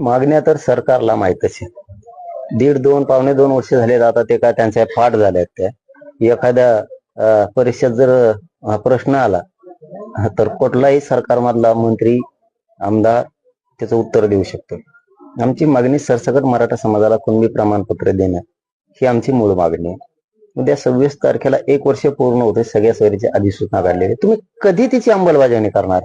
मागण्या तर सरकारला माहितच आहे. दीड दोन पावणे दोन वर्ष झाले आता ते काय त्यांच्या पाठ झाल्यात त्या एखाद्या परीक्षेत जर प्रश्न आला तर कुठलाही सरकारमधला मंत्री आमदार त्याचं उत्तर देऊ शकतो. आमची मागणी सरसकट मराठा समाजाला कुणबी प्रमाणपत्र देणं ही आमची मूळ मागणी आहे. उद्या सव्वीस तारखेला एक वर्ष पूर्ण होते सगळ्या सोयरीची अधिसूचना काढलेली. तुम्ही कधी तिची अंमलबजावणी करणार?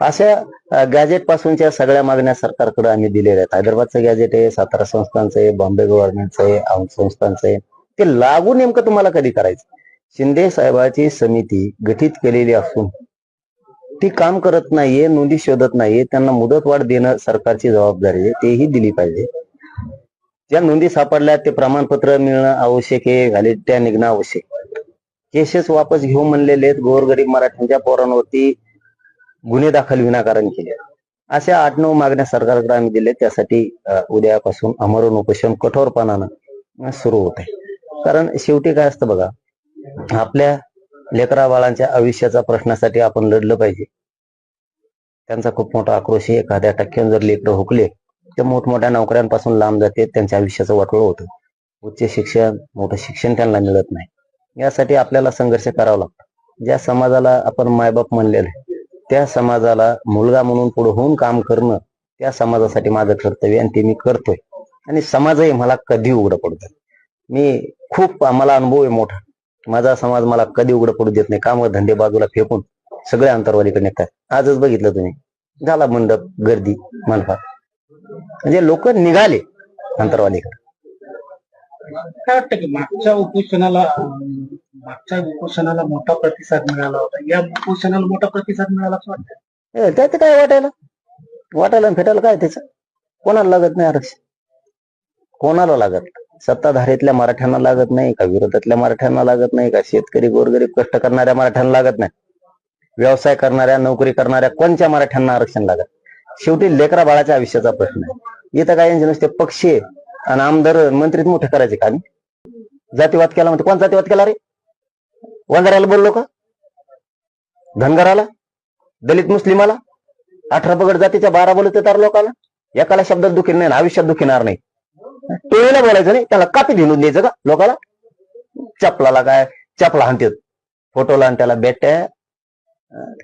अशा गॅजेट पासूनच्या सगळ्या मागण्या सरकारकडे आम्ही दिलेल्या आहेत. हैदराबादचं गॅजेट आहे सातारा संस्थांचं आहे बॉम्बे गव्हर्नमेंटचं आहे औंध संस्थांचं आहे. ते लागू नेमकं तुम्हाला कधी करायचं? शिंदे साहेबाची समिती गठीत केलेली असून ती काम करत नाहीये नोंदी शोधत नाहीये त्यांना मुदतवाढ देणं सरकारची जबाबदारी आहे तेही दिली पाहिजे. ज्या नोंदी सापडल्या ते प्रमाणपत्र मिळणं आवश्यक आहे घाले त्या निघणं आवश्यक केसेस वापस घेऊ म्हणलेले आहेत गोरगरीब मराठ्यांच्या पोरांवरती गुन्हे दाखल विनाकारण केले. अशा आठ नऊ मागण्या सरकारकडे आम्ही दिले त्यासाठी उद्यापासून अमरण उपोषण कठोरपणानं सुरू होत आहे. कारण शेवटी काय असतं बघा आपल्या लेकरा बाळांच्या आयुष्याच्या प्रश्नासाठी आपण लढलं पाहिजे. त्यांचा खूप मोठा आक्रोश आहे. एखाद्या टक्क्यानं जर लेकरं हुकले तर मोठमोठ्या नोकऱ्यांपासून लांब जाते. त्यांच्या आयुष्याचं वाटोळ होतं. उच्च शिक्षण मोठं शिक्षण त्यांना मिळत नाही. यासाठी आपल्याला संघर्ष करावा लागतो. ज्या समाजाला आपण मायबाप म्हणलेलं आहे त्या समाजाला मुलगा म्हणून पुढे होऊन काम करणं त्या समाजासाठी माझं कर्तव्य आणि ते मी करतोय. आणि समाजही मला कधी उघडं पडतं मी खूप मला अनुभव आहे मोठा. माझा समाज मला कधी उघडं पडू देत नाही. काम धंदे बाजूला फेकून सगळे अंतरवालीकडे निघतात. आजच बघितलं तुम्ही. झाला मंडप गर्दी मनफा म्हणजे लोक निघाले अंतरवालीकडे. काय वाटतं की मागच्या उपोषणाला मागच्या उपोषणाला मोठा प्रतिसाद मिळाला होता. या उपोषणाला मोठा प्रतिसाद मिळाला असं वाटतं ए, त्यात काय वाटायला? वाटायला आणि फेटायला काय त्याचं? कोणाला लागत नाही आरक्षण? कोणाला लागत? सत्ताधारीतल्या मराठ्यांना लागत नाही का? विरोधातल्या मराठ्यांना लागत नाही का? शेतकरी गोरगरीब कष्ट करणाऱ्या मराठ्यांना लागत नाही. व्यवसाय करणाऱ्या नोकरी करणाऱ्या कोणत्या मराठ्यांना आरक्षण लागत? शेवटी लेकरा बाळाच्या आयुष्याचा प्रश्न आहे. इथं काय यांचे नुसते पक्षी आणि आमदार मंत्रीत मोठे करायचे का? आम्ही? जातीवाद केला म्हणते कोण जातीवाद केला रे? वंजाराला बोललो का? धनगराला? दलित मुस्लिमाला? अठरा पगड जातीच्या बारा बोलत तर लोकांना एकाला शब्दात दुखी नाही आयुष्यात दुखीणार नाही. टोळीला बोलायचं नाही त्याला कापी धिंडून द्यायचं का लोकाला? चपलाला काय चपला हाणते फोटोला आणि त्याला बेट्या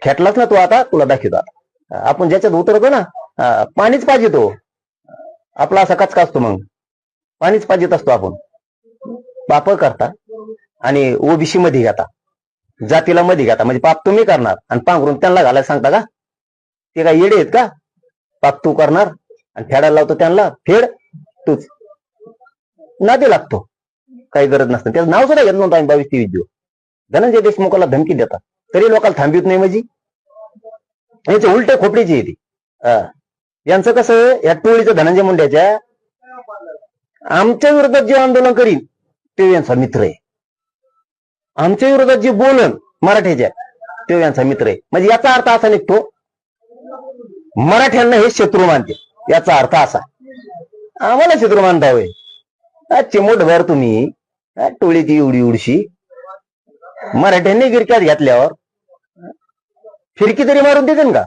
खेटलाच ना तू आता? तुला दाखवतो आता. आपण ज्याच्यात उतरतो ना पाणीच पाहिजे तो. आपला असा कचका असतो मग. पाणीच पाहिजेत असतो आपण. पाप करता. आणि ओबीसी मध्ये घेता. जातीला मध्ये घेता. म्हणजे पाप तुम्ही करणार आणि पांघरून त्यांना घालायला सांगता का? ते काय येडे आहेत का? पाप तू करणार आणि फेडायला लावतो त्यांना. फेड तूच. नाते लागतो. काही गरज नसतं. त्याचं नाव सुद्धा घेत नव्हतं आम्ही बावीस तेवीस दिवस. धनंजय देशमुखाला धमकी देतात. तरी लोकांना थांबित नाही म्हणजे याचे उलट खोपडीची येते यांचं कसं या टोळीचं धनंजय मुंड्याच्या आमच्या विरोधात जे आंदोलन करीन ते यांचा मित्र आहे. आमच्या विरोधात जे बोलन मराठ्याच्या तो यांचा मित्र आहे. म्हणजे याचा अर्थ असा निघतो मराठ्यांना हे शत्रू मानते. याचा अर्थ असा आम्हाला शत्रू मानता चिमोट भर तुम्ही टोळीची एवढी उडशी मराठ्यांनी गिरक्यात घातल्यावर फिरकी तरी मारून देते का?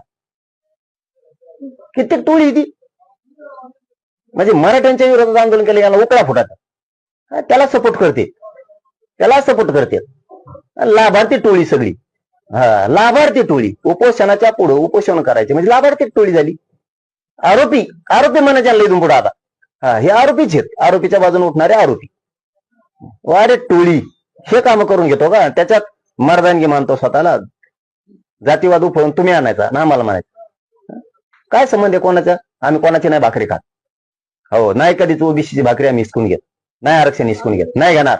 कित्येक टोळी ती. म्हणजे मराठ्यांच्या विरोधात आंदोलन केलं याला उकळा फुटात त्याला सपोर्ट करते त्याला सपोर्ट करते लाभार्थी टोळी सगळी. हा लाभार्थी टोळी. उपोषणाच्या पुढे उपोषण करायचे. म्हणजे लाभार्थी टोळी झाली. आरोपी आरोपी म्हणायच्या इथून पुढे आता. हा हे आरोपीच आहेत. आरोपीच्या बाजूने उठणारे आरोपी. अरे टोळी. हे काम करून घेतो का? त्याच्यात मर्दानगी मानतो स्वतःला. जातीवाद उफळून तुम्ही आणायचा ना आम्हाला म्हणायचं. काय संबंध आहे कोणाचा? आम्ही कोणाची नाही भाकरी खात. हो नाही कधीच ओबीसीची भाकरी आम्ही हिसकून घेत. नाही आरक्षण हिसकून घेत. नाही घेणार.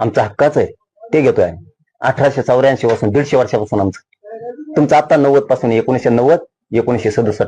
आमचा हक्काच आहे. ते घेतोय आम्ही. अठराशे चौऱ्याऐंशी पासून दीडशे वर्षापासून आमचं. तुमचं आता नव्वदपासून एकोणीशे नव्वद एकोणीशे सदुसष्ट.